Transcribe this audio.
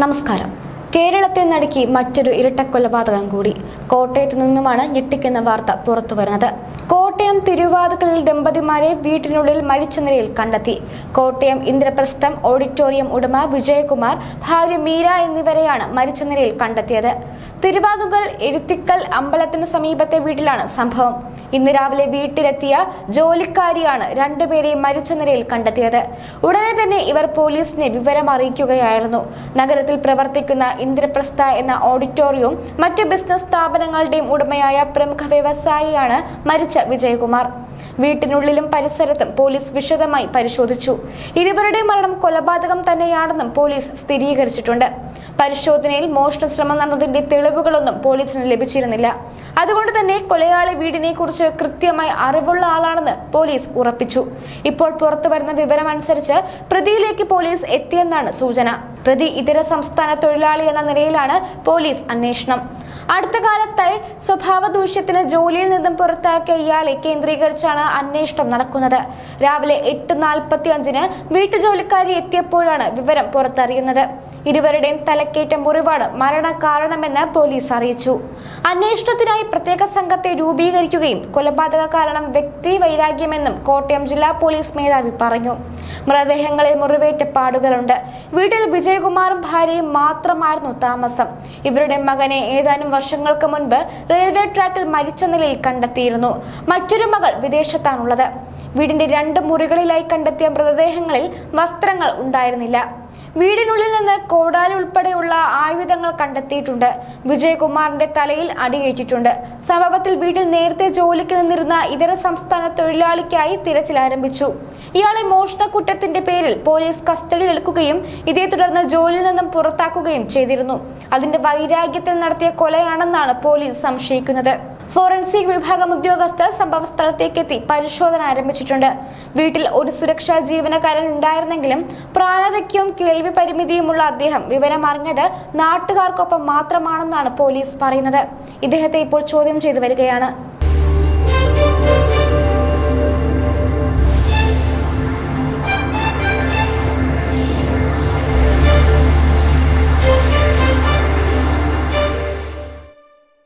നമസ്കാരം കേരളത്തെ നടുക്കി മറ്റൊരു ഇരട്ട കൊലപാതകം കൂടി. കോട്ടയത്ത് നിന്നുമാണ് ഞെട്ടിക്കുന്ന വാർത്ത പുറത്തുവരുന്നത് കോട്ടയം തിരുവാതുക്കലിൽ ദമ്പതിമാരെ വീട്ടിനുള്ളിൽ മരിച്ച നിലയിൽ കണ്ടെത്തി. കോട്ടയം ഇന്ദ്രപ്രസ്ഥം ഓഡിറ്റോറിയം ഉടമ വിജയകുമാർ ഭാര്യ മീര എന്നിവരെയാണ് മരിച്ച നിലയിൽ കണ്ടെത്തിയത്. തിരുവാതുക്കൽ എഴുത്തിക്കൽ അമ്പലത്തിന് സമീപത്തെ വീട്ടിലാണ് സംഭവം. ഇന്ന് രാവിലെ വീട്ടിലെത്തിയ ജോലിക്കാരിയാണ് രണ്ടുപേരെയും മരിച്ച നിലയിൽ കണ്ടെത്തിയത്. ഉടനെ തന്നെ ഇവർ പോലീസിനെ വിവരം അറിയിക്കുകയായിരുന്നു നഗരത്തിൽ പ്രവർത്തിക്കുന്ന ഇന്ദ്രപ്രസ്ഥ എന്ന ഓഡിറ്റോറിയവും മറ്റ് ബിസിനസ് സ്ഥാപനങ്ങളുടെയും ഉടമയായ പ്രമുഖ വ്യവസായിയാണ് മരിച്ച വിജയകുമാർ. വീട്ടിനുള്ളിലും പരിസരത്തും പോലീസ് വിശദമായി പരിശോധിച്ചു. ഇരുവരുടെ മരണം കൊലപാതകം തന്നെയാണെന്നും പോലീസ് സ്ഥിരീകരിച്ചിട്ടുണ്ട്. പരിശോധനയിൽ മോഷണ ശ്രമം നടന്നതിന്റെ തെളിവുകളൊന്നും പോലീസിന് ലഭിച്ചിരുന്നില്ല. അതുകൊണ്ട് തന്നെ കൊലയാളി വീടിനെ കുറിച്ച് കൃത്യമായി അറിവുള്ള ആളാണെന്ന് പോലീസ് ഉറപ്പിച്ചു. ഇപ്പോൾ പുറത്തു വരുന്ന വിവരമനുസരിച്ച് പ്രതിയിലേക്ക് പോലീസ് എത്തിയെന്നാണ് സൂചന. പ്രതി ഇതര സംസ്ഥാന തൊഴിലാളി എന്ന നിലയിലാണ് പോലീസ് അന്വേഷണം. അടുത്ത കാലത്തായി സ്വഭാവ ദൂഷ്യത്തിന് ജോലിയിൽ നിന്നും പുറത്താക്കിയ ഇയാളെ കേന്ദ്രീകരിച്ചാണ് അന്വേഷണം നടക്കുന്നത്. രാവിലെ എട്ട് നാൽപ്പത്തി അഞ്ചിന് വീട്ടുജോലിക്കാരി എത്തിയപ്പോഴാണ് വിവരം പുറത്തറിയുന്നത്. ഇരുവരുടെയും തലക്കേറ്റ മുറിവാണ് മരണ കാരണമെന്ന് പോലീസ് അറിയിച്ചു. അന്വേഷണത്തിനായി പ്രത്യേക സംഘത്തെ രൂപീകരിക്കുകയും കൊലപാതക കാരണം വ്യക്തി വൈരാഗ്യമെന്നും കോട്ടയം ജില്ലാ പോലീസ് മേധാവി പറഞ്ഞു. മൃതദേഹങ്ങളിൽ മുറിവേറ്റ പാടുകളുണ്ട്. വീട്ടിൽ വിജയകുമാറും ഭാര്യയും മാത്രമായിരുന്നു താമസം. ഇവരുടെ മകനെ ഏതാനും വർഷങ്ങൾക്ക് മുൻപ് റെയിൽവേ ട്രാക്കിൽ മരിച്ച നിലയിൽ കണ്ടെത്തിയിരുന്നു. മറ്റൊരു മകൾ വിദേശത്താണുള്ളത്. വീടിന്റെ രണ്ട് മുറികളിലായി കണ്ടെത്തിയ മൃതദേഹങ്ങളിൽ വസ്ത്രങ്ങൾ ഉണ്ടായിരുന്നില്ല. വീടിനുള്ളിൽ നിന്ന് കോടാലി ഉൾപ്പെടെയുള്ള ആയുധങ്ങൾ കണ്ടെത്തിയിട്ടുണ്ട്. വിജയകുമാറിന്റെ തലയിൽ അടിയേറ്റിട്ടുണ്ട്. സംഭവത്തിൽ വീട്ടിൽ നേരത്തെ ജോലിക്ക് നിന്നിരുന്ന ഇതര സംസ്ഥാന തൊഴിലാളിക്കായി തിരച്ചിൽ ആരംഭിച്ചു. ഇയാളെ മോഷണ കുറ്റത്തിന്റെ പേരിൽ പോലീസ് കസ്റ്റഡിയിലെടുക്കുകയും ഇതേ തുടർന്ന് ജോലിയിൽ നിന്നും പുറത്താക്കുകയും ചെയ്തിരുന്നു. അതിന്റെ വൈരാഗ്യത്തിൽ നടത്തിയ കൊലയാണെന്നാണ് പോലീസ് സംശയിക്കുന്നത്. ഫോറൻസിക് വിഭാഗം ഉദ്യോഗസ്ഥർ സംഭവ സ്ഥലത്തേക്ക് എത്തി പരിശോധന ആരംഭിച്ചിട്ടുണ്ട്. വീട്ടിൽ ഒരു സുരക്ഷാ ജീവനക്കാരൻ ഉണ്ടായിരുന്നെങ്കിലും പ്രായതയ്ക്കും കേൾവി പരിമിതിയുമുള്ള അദ്ദേഹം വിവരം അറിഞ്ഞത് നാട്ടുകാർക്കൊപ്പം മാത്രമാണെന്നാണ് പോലീസ് പറയുന്നത്. ഇദ്ദേഹത്തെ ഇപ്പോൾ ചോദ്യം ചെയ്തു വരികയാണ്.